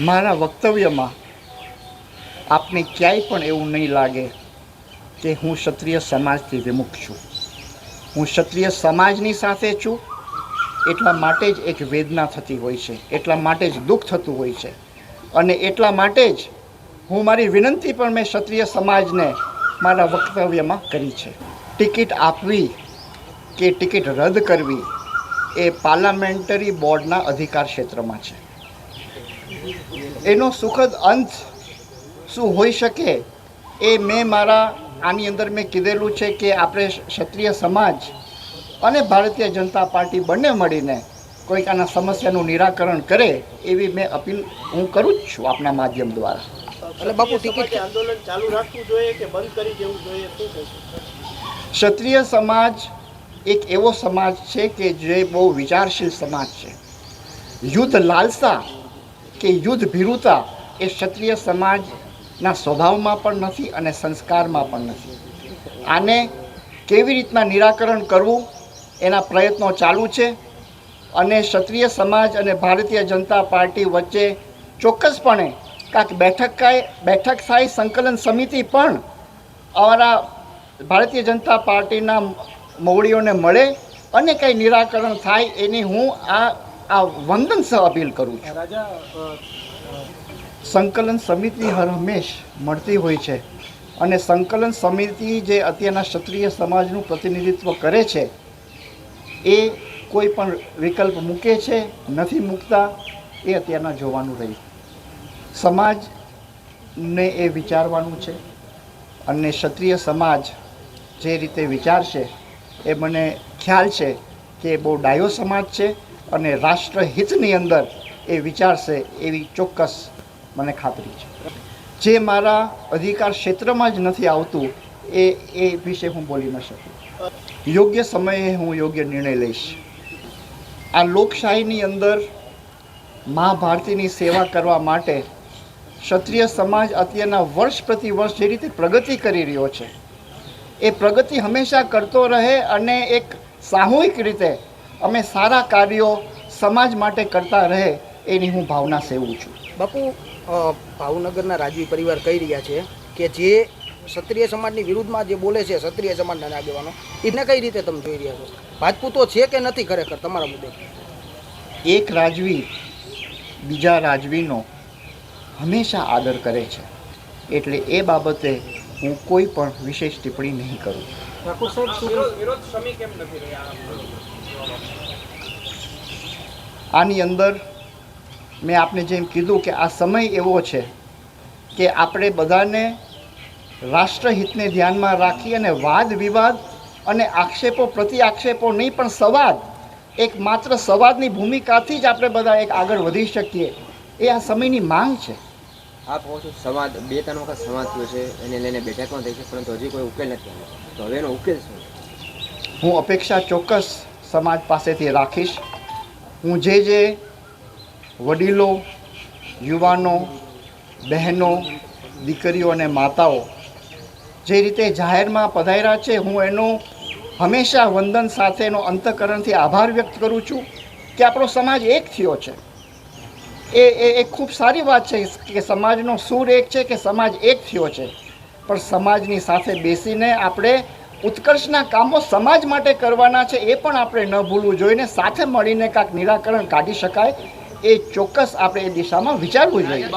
મારા વક્તવ્યમાં આપને ક્યાંય પણ એવું નહીં લાગે કે હું ક્ષત્રિય સમાજથી વિમુખ છું. હું ક્ષત્રિય સમાજની સાથે છું, એટલા માટે જ એક વેદના થતી હોય છે, એટલા માટે જ દુઃખ થતું હોય છે. અને એટલા માટે જ હું મારી વિનંતી પણ મેં ક્ષત્રિય સમાજને મારા વક્તવ્યમાં કરી છે. ટિકિટ આપવી કે ટિકિટ રદ કરવી એ પાર્લામેન્ટરી બોર્ડના અધિકાર ક્ષેત્રમાં છે. એનો સુખદ અંત શું હોઈ શકે એ મેં મારા આની અંદર મેં કીધેલું છે કે આપણે ક્ષત્રિય સમાજ અને ભારતીય જનતા પાર્ટી બંને મળીને કોઈક આના સમસ્યાનું નિરાકરણ કરે એવી મેં અપીલ હું કરું જ છું આપના માધ્યમ દ્વારા. એટલે બાપુ ટિકિટ આંદોલન ચાલુ રાખવું જોઈએ કે બંધ કરી દેવું જોઈએ? શું ક્ષત્રિય સમાજ એક એવો સમાજ છે કે જે બહુ વિચારશીલ સમાજ છે. યુદ્ધ લાલસા કે યુદ્ધ ભીરુતા એ ક્ષત્રિય સમાજના સ્વભાવમાં પણ નથી અને સંસ્કારમાં પણ નથી. આને કેવી રીતના નિરાકરણ કરવું એના પ્રયત્નો ચાલુ છે અને ક્ષત્રિય સમાજ અને ભારતીય જનતા પાર્ટી વચ્ચે ચોક્કસપણે કાંક બેઠક બેઠક થાય સંકલન સમિતિ પણ અમારા ભારતીય જનતા પાર્ટીના મોવડીઓને મળે અને કંઈ નિરાકરણ થાય એની હું આ આ વંદન સહ અપીલ કરું છું. રાજા સંકલન સમિતિ હર હંમેશ મળતી હોય છે અને સંકલન સમિતિ જે અત્યારના ક્ષત્રિય સમાજનું પ્રતિનિધિત્વ કરે છે, એ કોઈ પણ વિકલ્પ મૂકે છે, નથી મૂકતા, એ અત્યારના જોવાનું રહ્યું સમાજને એ વિચારવાનું છે અને ક્ષત્રિય સમાજ જે રીતે વિચારશે, એ મને ખ્યાલ છે કે બહુ ડાયો સમાજ છે અને રાષ્ટ્રહિતની અંદર એ વિચારશે એવી ચોક્કસ મને ખાતરી છે. જે મારા અધિકાર ક્ષેત્રમાં જ નથી આવતું, એ એ વિશે હું બોલી ન શકું. યોગ્ય સમયે હું યોગ્ય નિર્ણય લઈશ. આ લોકશાહીની અંદર મા ભારતીની સેવા કરવા માટે ક્ષત્રિય સમાજ અત્યારના વર્ષ પ્રતિ વર્ષ જે રીતે પ્રગતિ કરી રહ્યો છે, એ પ્રગતિ હંમેશા કરતો રહે અને એક સામૂહિક રીતે અમે સારા કાર્યો સમાજ માટે કરતા રહે એની હું ભાવના સેવું છું. બાપુ ભાવનગરના રાજવી પરિવાર કહી રહ્યા છે કે જે ક્ષત્રિય સમાજની વિરુદ્ધમાં જે બોલે છે ક્ષત્રિય સમાજના આગેવાનો એને કઈ રીતે તમે જોઈ રહ્યા છો? રાજપૂતો છે કે નથી ખરેખર તમારા મુદ્દે? એક રાજવી બીજા રાજવીનો હંમેશા આદર કરે છે. એટલે એ બાબતે હું કોઈ પણ વિશેષ ટિપ્પણી નહીં કરું. ઠાકોર સાહેબ શું આની અંદર મેં આપને જેમ કીધું કે આ સમય એવો છે કે આપણે બધાને રાષ્ટ્રહિતને ધ્યાનમાં રાખી અને વાદ વિવાદ અને આક્ષેપો પ્રતિ આક્ષેપો નહીં પણ સંવાદ એક માત્ર સંવાદની ભૂમિકાથી જ આપણે બધા એક આગળ વધી શકીએ. એ આ સમયની માંગ છે. આપ કહો છો સંવાદ બે ત્રણ વખત સંવાદ થયો છે એને લઈને બેઠકમાં થઈ છે પરંતુ હજી કોઈ ઉકેલ નથી તો હવે એનો ઉકેલ શું? હું અપેક્ષા ચોક્કસ સમાજ પાસેથી રાખીશ. હું જે જે વડીલો, યુવાનો, બહેનો, દીકરીઓ અને માતાઓ જે રીતે જાહેરમાં પધાર્યા છે, હું એનું હંમેશા વંદન સાથેનો અંતઃકરણથી આભાર વ્યક્ત કરું છું કે આપણો સમાજ એક થયો છે. એ એ એ ખૂબ સારી વાત છે કે સમાજનો સૂર એક છે કે સમાજ એક થયો છે. પણ સમાજની સાથે બેસીને આપણે ઉત્કર્ષના કામો સમાજ માટે કરવાના છે એ પણ આપણે ન ભૂલવું જોઈએ સાથે મળીને કાંઈક નિરાકરણ કાઢી શકાય એ ચોક્કસ આપણે એ દિશામાં વિચારવું જોઈએ.